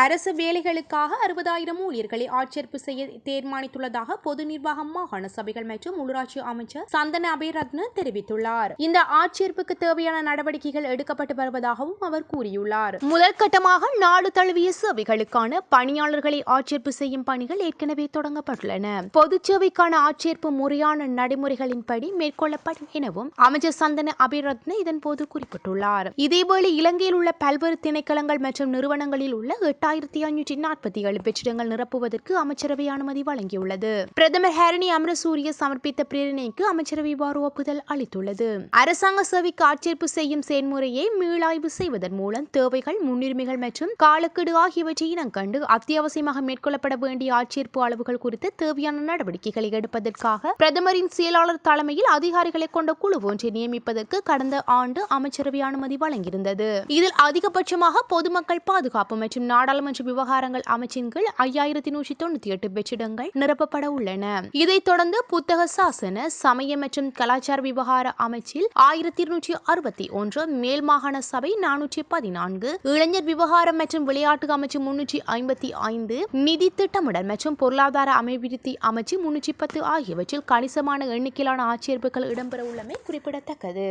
அரசு வேலைகளுக்காக அறுபதாயிரம் ஊழியர்களை ஆட்சேர்ப்பு செய்ய தீர்மானித்துள்ளதாக பொது நிர்வாகம் மாகாண சபைகள் மற்றும் உள்ளூராட்சி அமைச்சர் சந்தன அபேரத்ன தெரிவித்துள்ளார். இந்த ஆட்சேர்ப்புக்கு தேவையான நடவடிக்கைகள் எடுக்கப்பட்டு வருவதாகவும் அவர் கூறியுள்ளார். முதல் கட்டமாக நாடு தழுவிய சேவைகளுக்கான பணியாளர்களை ஆட்சேர்ப்பு செய்யும் பணிகள் ஏற்கனவே தொடங்கப்பட்டுள்ளன. பொதுச் சேவைக்கான ஆட்சேர்ப்பு முறையான நடைமுறைகளின்படி மேற்கொள்ளப்படும் எனவும் அமைச்சர் சந்தன அபிரத்ன இதன்போது குறிப்பிட்டுள்ளார். இதேவேளை இலங்கையில் உள்ள பல்வேறு திணைக்களங்கள் மற்றும் நிறுவனங்களில் உள்ள பத்தாயிரத்தி ஐநூற்றி நாற்பத்தி ஏழு வெற்றிடங்கள் நிரப்புவதற்கு அமைச்சரவை அனுமதி வழங்கியுள்ளது. பிரதமர் ஹரணி அமரசூரிய சமர்ப்பித்த பிரேரணைக்கு அமைச்சரவை வார ஒப்புதல் அளித்துள்ளது. அரசாங்க சேவைக்கு ஆட்சேர்ப்பு செய்யும் செயல்முறையை மீளாய்வு செய்வதன் மூலம் தேவைகள் முன்னுரிமைகள் மற்றும் காலக்கெடு ஆகியவற்றை இனங்கண்டு அத்தியாவசியமாக மேற்கொள்ளப்பட வேண்டிய ஆட்சேர்ப்பு அளவுகள் குறித்து தேவையான நடவடிக்கைகளை எடுப்பதற்காக பிரதமரின் செயலாளர் தலைமையில் அதிகாரிகளை கொண்ட குழு ஒன்றை நியமிப்பதற்கு கடந்த ஆண்டு அமைச்சரவை அனுமதி வழங்கியிருந்தது. இதில் அதிகபட்சமாக பொதுமக்கள் பாதுகாப்பு மற்றும் நாடாளுமன்ற விவகாரங்கள் அமைச்சின் கீழ் ஐயாயிரத்தி நூற்றி தொண்ணூத்தி எட்டு வெற்றிடங்கள் நிரப்பப்பட உள்ளன. இதைத் தொடர்ந்து புத்தக சாசன சமய மற்றும் கலாச்சார விவகார அமைச்சில் ஆயிரத்தி இருநூற்றி அறுபத்தி ஒன்று மேல் மாகாண சபை நானூற்றி பதினான்கு இளைஞர் விவகாரம் மற்றும் விளையாட்டு அமைச்சு முன்னூற்றி ஐம்பத்தி ஐந்து நிதி திட்டமிடல் மற்றும் பொருளாதார அபிவிருத்தி அமைச்சு முன்னூற்றி பத்து ஆகியவற்றில் கணிசமான எண்ணிக்கையிலான ஆட்சேர்ப்புகள் இடம்பெற உள்ளமை குறிப்பிடத்தக்கது.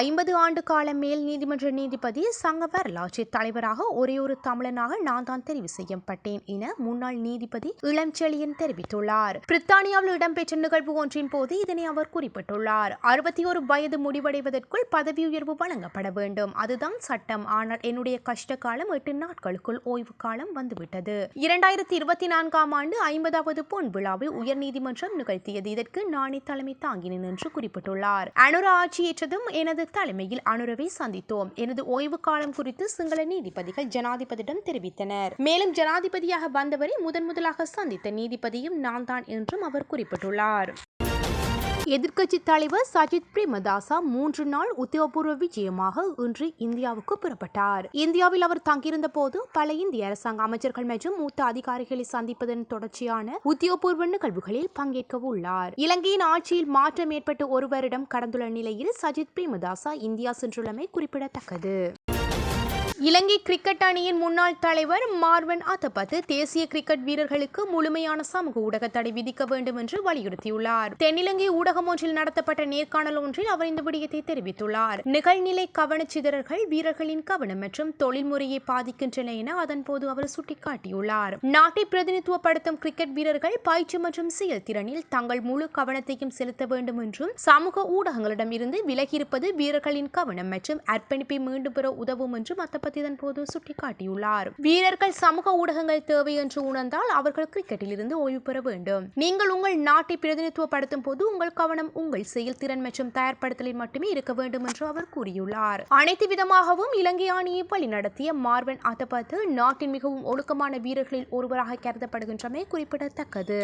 ஐம்பது ஆண்டு கால மேல் நீதிமன்ற நீதிபதி சங்கவர் வரலாற்று தலைவராக ஒரே ஒரு தமிழனாக நான் தான் தெரிவு செய்யப்பட்டேன் என முன்னாள் நீதிபதி இளஞ்செழியன் தெரிவித்துள்ளார். பிரித்தானியாவில் இடம்பெற்ற நிகழ்வு ஒன்றின் போது இதனை அவர் குறிப்பிட்டுள்ளார். அறுபத்தி ஒரு வயது முடிவடைவதற்குள் பதவி உயர்வு வழங்கப்பட வேண்டும். அதுதான் சட்டம். ஆனால் என்னுடைய கஷ்ட காலம் எட்டு நாட்களுக்குள் ஓய்வு காலம் வந்துவிட்டது. இரண்டாயிரத்தி இருபத்தி நான்காம் ஆண்டு ஐம்பதாவது பொன் விழாவை உயர்நீதிமன்றம் நிகழ்த்தியது. இதற்கு நானே தலைமை தாங்கினேன் என்று குறிப்பிட்டுள்ளார். அனுர ஆட்சியேற்றதும் எனது தலைமையில் அனுரவை சந்தித்தோம். எனது ஓய்வு காலம் குறித்து சிங்கள நீதிபதிகள் ஜனாதிபதியிடம் தெரிவித்தனர். மேலும் ஜனாதிபதியாக வந்தவரை முதன் முதலாக சந்தித்த நீதிபதியும் நான் தான் என்றும் அவர் குறிப்பிட்டுள்ளார். எதிர்க்கட்சி தலைவர் சஜித் பிரேமதாசா மூன்று நாள் உத்தியோகபூர்வ விஜயமாக இன்று இந்தியாவுக்கு புறப்பட்டார். இந்தியாவில் அவர் தங்கியிருந்த போது பல இந்திய அரசாங்க அமைச்சர்கள் மற்றும் மூத்த அதிகாரிகளை சந்திப்பதன் தொடர்ச்சியான உத்தியோகபூர்வ நிகழ்வுகளில் பங்கேற்க உள்ளார். இலங்கையின் ஆட்சியில் மாற்றம் ஏற்பட்டு ஒரு வருடம் கடந்துள்ள நிலையில் சஜித் பிரேமதாசா இந்தியா சென்றுள்ளமை குறிப்பிடத்தக்கது. இலங்கை கிரிக்கெட் அணியின் முன்னாள் தலைவர் மார்வன் அத்தபத்து தேசிய கிரிக்கெட் வீரர்களுக்கு முழுமையான சமூக ஊடக தடை விதிக்க வேண்டும் என்று வலியுறுத்தியுள்ளார். தென்னிலங்கை ஊடகம் ஒன்றில் நடத்தப்பட்ட நேர்காணல் ஒன்றில் அவர் இந்த விடயத்தை தெரிவித்துள்ளார். நிகழ்நிலை கவனச்சிதறல்கள் வீரர்களின் கவனம் மற்றும் தொழில்முறையை பாதிக்கின்றன என அதன்போது அவர் சுட்டிக்காட்டியுள்ளார். நாட்டை பிரதிநிதித்துவப்படுத்தும் கிரிக்கெட் வீரர்கள் பயிற்சி மற்றும் செயல்திறனில் தங்கள் முழு கவனத்தையும் செலுத்த வேண்டும் என்றும் சமூக ஊடகங்களிடம் இருந்து விலகியிருப்பது வீரர்களின் கவனம் மற்றும் அர்ப்பணிப்பை மீண்டும் பெற உதவும் என்றும் அத்தபத்து இதன் போது சுட்டிக்காட்டியுள்ளார். வீரர்கள் சமூக ஊடகங்கள் தேவை என்று உணர்ந்தால் அவர்கள் கிரிக்கெட்டில் இருந்து ஓய்வு பெற வேண்டும். நீங்கள் உங்கள் நாட்டை பிரதிநிதித்துவப்படுத்தும் போது உங்கள் கவனம் உங்கள் செயல்திறன் மற்றும் தயார்படுத்தலில் மட்டுமே இருக்க வேண்டும் என்று அவர் கூறியுள்ளார். அனைத்து விதமாகவும் இலங்கை அணியை வழிநடத்திய மார்வன் அத்தபத்து நாட்டின் மிகவும் ஒழுக்கமான வீரர்களில் ஒருவராக கருதப்படுகின்றமை குறிப்பிடத்தக்கது.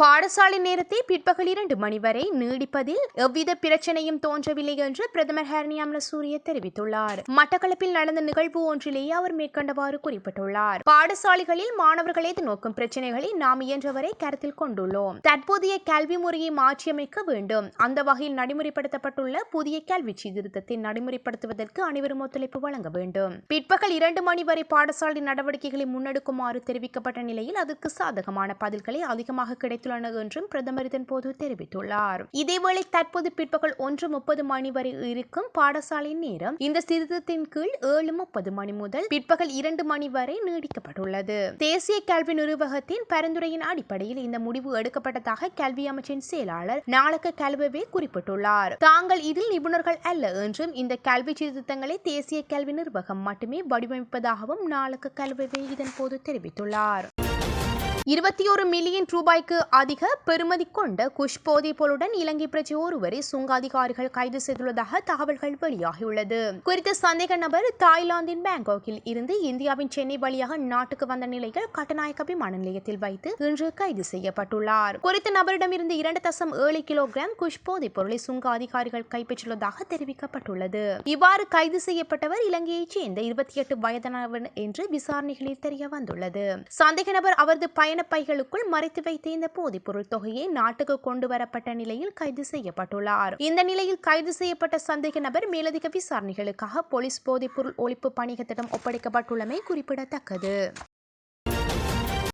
பாடசாலை நேரத்தை பிற்பகல் இரண்டு மணி வரை நீடிப்பதில் எவ்வித பிரச்சனையும் தோன்றவில்லை என்று பிரதமர் ஹர்னியாம்ல சூரிய தெரிவித்துள்ளார். மட்டக்களப்பில் நடந்த நிகழ்வு ஒன்றிலேயே அவர் மேற்கண்டவாறு குறிப்பிட்டுள்ளார். பாடசாலைகளில் மாணவர்கள் எதிர்நோக்கும் பிரச்சனைகளை நாம் இயன்றவரை கருத்தில் கொண்டுள்ளோம். தற்போதைய கல்வி முறையை மாற்றியமைக்க வேண்டும். அந்த வகையில் நடைமுறைப்படுத்தப்பட்டுள்ள புதிய கல்வி சீர்திருத்தத்தை நடைமுறைப்படுத்துவதற்கு அனைவரும் ஒத்துழைப்பு வழங்க வேண்டும். பிற்பகல் இரண்டு மணி வரை பாடசாலை நடவடிக்கைகளை முன்னெடுக்குமாறு தெரிவிக்கப்பட்ட நிலையில் அதற்கு சாதகமான பதில்களை அதிகமாக கிடைத்துள்ளன என்றும் பிரதமர் இதன் போது தெரிவித்துள்ளார். இதேவேளை தற்போது பிற்பகல் ஒன்று முப்பது மணி வரை இருக்கும் பாடசாலை நேரம் இந்த சீர்திருத்தத்தின் கீழ் ஏழு முப்பது மணி முதல் பிற்பகல் இரண்டு மணி வரை நீடிக்கப்பட்டுள்ளது. தேசிய கல்வி நிர்வாகத்தின் பரிந்துரையின் அடிப்படையில் இந்த முடிவு எடுக்கப்பட்டதாக கல்வி அமைச்சின் செயலாளர் நாளக்க கல்வவே குறிப்பிட்டுள்ளார். தாங்கள் இதில் நிபுணர்கள் அல்ல என்றும் இந்த கல்வி சீர்திருத்தங்களை தேசிய கல்வி நிர்வாகம் மட்டுமே வடிவமைப்பதாகவும் நாளக்க கல்வவே இதன் போது தெரிவித்துள்ளார். இருபத்தி ஒரு மில்லியன் ரூபாய்க்கு அதிக பெறுமதி கொண்ட குஷ் போதைப் பொருளுடன் இலங்கை பிரஜை ஒருவரை சுங்க அதிகாரிகள் கைது செய்துள்ளதாக தகவல்கள் வெளியாகியுள்ளது. குறித்த சந்தேக நபர் தாய்லாந்தின் பேங்காக்கில் இருந்து இந்தியாவின் சென்னை வழியாக நாட்டுக்கு வந்த நிலையில் கட்டநாயக்க விமான நிலையத்தில் வைத்து இன்று கைது செய்யப்பட்டுள்ளார். குறித்த நபரிடமிருந்து இரண்டு தசம் ஏழு கிலோகிராம் குஷ் போதைப் பொருளை சுங்க அதிகாரிகள் கைப்பற்றியுள்ளதாக தெரிவிக்கப்பட்டுள்ளது. இவ்வாறு கைது செய்யப்பட்டவர் இலங்கையைச் சேர்ந்த இருபத்தி எட்டு வயதானவர் என்று விசாரணைகளில் தெரிய வந்துள்ளது. சந்தேக நபர் அவரது பயண பைகளுக்குள் மறைத்து வைத்த இந்த போதைப்பொருள் தொகையை நாட்டுக்கு கொண்டு வரப்பட்ட நிலையில் கைது செய்யப்பட்டுள்ளார். இந்த நிலையில் கைது செய்யப்பட்ட சந்தேக நபர் மேலதிக விசாரணைகளுக்காக போலீஸ் போதைப்பொருள் ஒழிப்பு பணியகத்திடம் ஒப்படைக்கப்பட்டுள்ளமை குறிப்பிடத்தக்கது.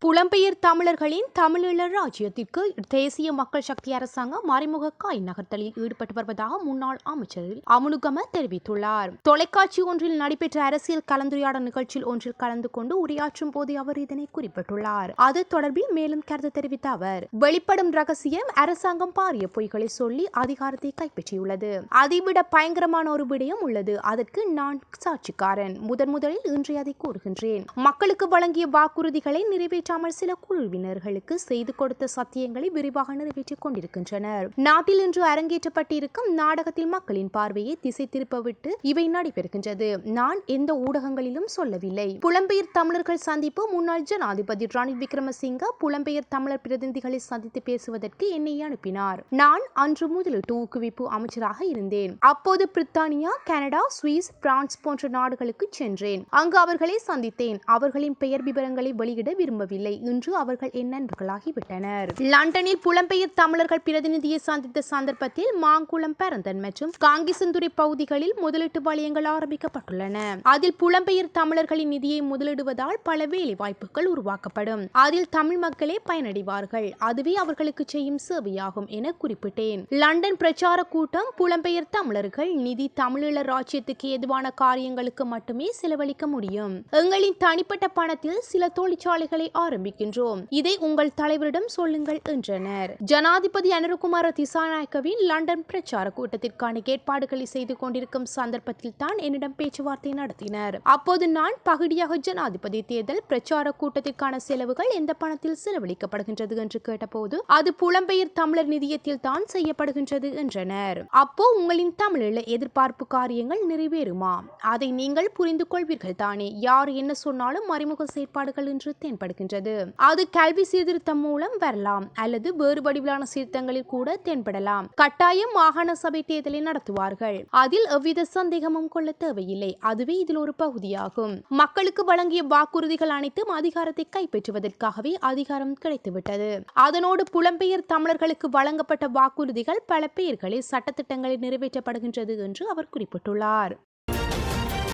புலம்பெயர் தமிழர்களின் தமிழீழ ராஜ்யத்திற்கு தேசிய மக்கள் சக்தி அரசாங்கம் மறைமுக காய் நகர்த்தலில் ஈடுபட்டு வருவதாக முன்னாள் அமைச்சர் அமுனுகம தெரிவித்துள்ளார். தொலைக்காட்சி ஒன்றில் நடைபெற்ற அரசியல் கலந்துரையாடல் நிகழ்ச்சியில் ஒன்றில் கலந்து கொண்டு உரையாற்றும் போது அவர் இதனை குறிப்பிட்டுள்ளார். அது தொடர்பில் மேலும் கருத்து தெரிவித்த அவர் வெளிப்படும் ரகசியம் அரசாங்கம் பாரிய பொய்களை சொல்லி அதிகாரத்தை கைப்பற்றியுள்ளது. அதைவிட பயங்கரமான ஒரு விடயம் உள்ளது. அதற்கு நான் சாட்சிக்காரன். முதன் முதலில் இன்றைய அதை கூறுகின்றேன். மக்களுக்கு வழங்கிய வாக்குறுதிகளை நிறைவேற்றாமல் சில குழுவினர்களுக்கு செய்து கொடுத்த சத்தியங்களை விரிவாக நிறைவேற்றிக் கொண்டிருக்கின்றனர். நாட்டில் இன்று அரங்கேற்றப்பட்டிருக்கும் நாடகத்தில் மக்களின் பார்வையை திசை திருப்பவிட்டு இவை நடைபெறுகின்றது. நான் எந்த ஊடகங்களிலும் சொல்லவில்லை. புலம்பெயர் தமிழர்கள் சந்திப்பு முன்னாள் ஜனாதிபதி ரணில் விக்ரமசிங்க புலம்பெயர் தமிழர் பிரதிநிதிகளை சந்தித்து பேசுவதற்கு என்னை அனுப்பினார். நான் அன்று முதலீட்டு ஊக்குவிப்பு அமைச்சராக இருந்தேன். அப்போது பிரித்தானியா கனடா சுவிஸ் பிரான்ஸ் போன்ற நாடுகளுக்கு சென்றேன். அங்கு அவர்களை சந்தித்தேன். அவர்களின் பெயர் விவரங்களை வெளியிட விரும்பவில்லை. இன்று அவர்கள் என் நண்பர்களாகிவிட்டனர் லண்டனில் புலம்பெயர் தமிழர்கள் பிரதிநிதியை சந்தித்த சந்தர்ப்பத்தில் மாங்குளம் பரந்தன் மற்றும் காங்கிசந்துறை பகுதிகளில் முதலீட்டு வலயங்கள் ஆரம்பிக்கப்பட்டுள்ளன. அதில் புலம்பெயர் தமிழர்களின் நிதியை முதலிடுவதால் பல வேலை வாய்ப்புகள் உருவாக்கப்படும். அதில் தமிழ் மக்களே பயனடைவார்கள். அதுவே அவர்களுக்கு செய்யும் சேவையாகும் என குறிப்பிட்டேன். லண்டன் பிரச்சார கூட்டம் புலம்பெயர் தமிழர்கள் நிதி தமிழீழ ராஜ்யத்துக்கு எதுவான காரியங்களுக்கு மட்டுமே செலவழிக்க முடியும். எங்களின் தனிப்பட்ட பணத்தில் சில தொழிற்சாலைகளை ஆரம்பிக்கின்றோம். இதை உங்கள் தலைவரிடம் சொல்லுங்கள் என்றனர். ஜனாதிபதி அனுருகுமார திசாநாயக்கவின் லண்டன் பிரச்சார கூட்டத்திற்கான ஏற்பாடுகளை செய்து கொண்டிருக்கும் சந்தர்ப்பத்தில் தான் என்னிடம் பேச்சுவார்த்தை நடத்தினர். அப்போது நான் பகுதியாக ஜனாதிபதி தேர்தல் பிரச்சார கூட்டத்திற்கான செலவுகள் எந்த பணத்தில் செலவழிக்கப்படுகின்றது என்று கேட்டபோது அது புலம்பெயர் தமிழர் நிதியத்தில் தான் செய்யப்படுகின்றது என்றனர். அப்போ உங்களின் தமிழில் எதிர்பார்ப்பு காரியங்கள் நிறைவேறுமா? அதை நீங்கள் புரிந்து கொள்வீர்கள் தானே யார் என்ன சொன்னாலும் மறைமுக செயற்பாடுகள் என்று தென்படுகின்றது அது கல்வி சீர்திருத்தம் மூலம் வரலாம் அல்லது வேறு வடிவிலான சீர்திருத்தங்களில் கூட தென்படலாம். கட்டாயம் மாகாண சபை தேர்தலை நடத்துவார்கள். அதில் எவ்வித சந்தேகமும் கொள்ள தேவையில்லை. அதுவே இதில் ஒரு பகுதியாகும். மக்களுக்கு வழங்கிய வாக்குறுதிகள் அனைத்தும் அதிகாரத்தை கைப்பற்றுவதற்காகவே அதிகாரம் கிடைத்துவிட்டது. அதனோடு புலம்பெயர் தமிழர்களுக்கு வழங்கப்பட்ட வாக்குறுதிகள் பல பெயர்களில் சட்டத்திட்டங்களில் நிறைவேற்றப்படுகின்றது என்று அவர் குறிப்பிட்டுள்ளார்.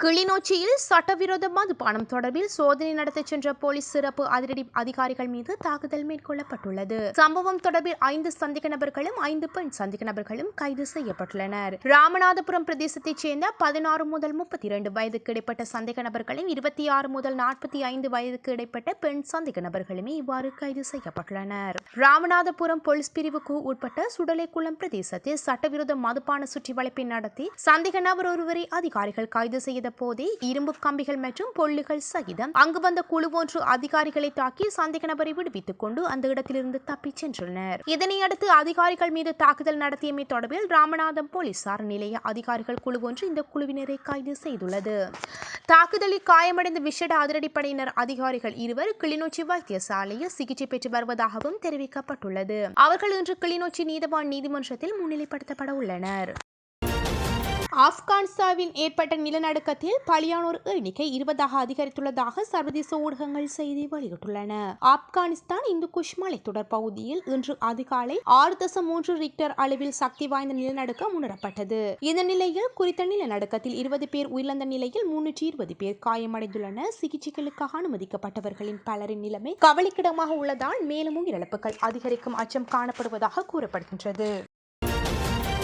கிளிநொச்சியில் சட்டவிரோத மதுபானம் தொடர்பில் சோதனை நடத்தி சென்ற போலீஸ் சிறப்பு அதிரடி அதிகாரிகள் மீது தாக்குதல் மேற்கொள்ளப்பட்டுள்ளது. சம்பவம் தொடர்பில் ஐந்து சந்தேக நபர்களும் ஐந்து பெண் சந்தேக நபர்களும் கைது செய்யப்பட்டுள்ளனர். ராமநாதபுரம் பிரதேசத்தைச் சேர்ந்த பதினாறு முதல் முப்பத்தி இரண்டு வயதுக்கு இடைப்பட்ட சந்தேக நபர்களும் இருபத்தி ஆறு முதல் நாற்பத்தி ஐந்து வயதுக்கு இடைப்பட்ட பெண் சந்தேக நபர்களுமே இவ்வாறு கைது செய்யப்பட்டுள்ளனர். ராமநாதபுரம் போலீஸ் பிரிவுக்கு உட்பட்ட சுடலைக்குளம் பிரதேசத்தில் சட்டவிரோத மதுபான சுற்றி வளைப்பை நடத்தி சந்தேக நபர் ஒருவரை அதிகாரிகள் கைது செய்த போதே இரும்பு கம்பிகள் மற்றும் பொல்லுகள் சகிதம். அங்கு வந்த குழு ஒன்று அதிகாரிகளை தாக்கி சந்தேக நபரை விடுவித்துக் கொண்டு அந்த இடத்திலிருந்து தப்பிச் சென்றனர் இதனையடுத்து அதிகாரிகள் மீது தாக்குதல் நடத்தியமை தொடர்பில் ராமநாதம் போலீசார் நிலைய அதிகாரிகள் குழு ஒன்று இந்த குழுவினரை கைது செய்துள்ளது. தாக்குதலில் காயமடைந்த விஷட அதிரடிப்படையினர் அதிகாரிகள் இருவர் கிளிநொச்சி வைத்தியசாலையில் சிகிச்சை பெற்று வருவதாகவும் தெரிவிக்கப்பட்டுள்ளது. அவர்கள் இன்று கிளிநொச்சி நீதவான் நீதிமன்றத்தில் முன்னிலைப்படுத்தப்பட உள்ளனர். ஆப்கானிஸ்தானில் ஏற்பட்ட நிலநடுக்கத்தில் பலியானோர் எண்ணிக்கை இருபதாக அதிகரித்துள்ளதாக சர்வதேச ஊடகங்கள் செய்தி வெளியிட்டுள்ளன. ஆப்கானிஸ்தான் இந்து குஷ் மலைத்தொடர் பகுதியில் இன்று அதிகாலை ஆறு தசம் மூன்று ரிக்டர் அளவில் சக்தி வாய்ந்த நிலநடுக்கம் உணரப்பட்டது. இந்த நிலையில் குறித்த நிலநடுக்கத்தில் இருபது பேர் உயிரிழந்த நிலையில் முன்னூற்றி இருபது பேர் காயமடைந்துள்ளனர். சிகிச்சைகளுக்காக அனுமதிக்கப்பட்டவர்களின் பலரின் நிலைமை கவலைக்கிடமாக உள்ளதால் மேலும் உயிரிழப்புகள் அதிகரிக்கும் அச்சம் காணப்படுவதாக கூறப்படுகின்றது.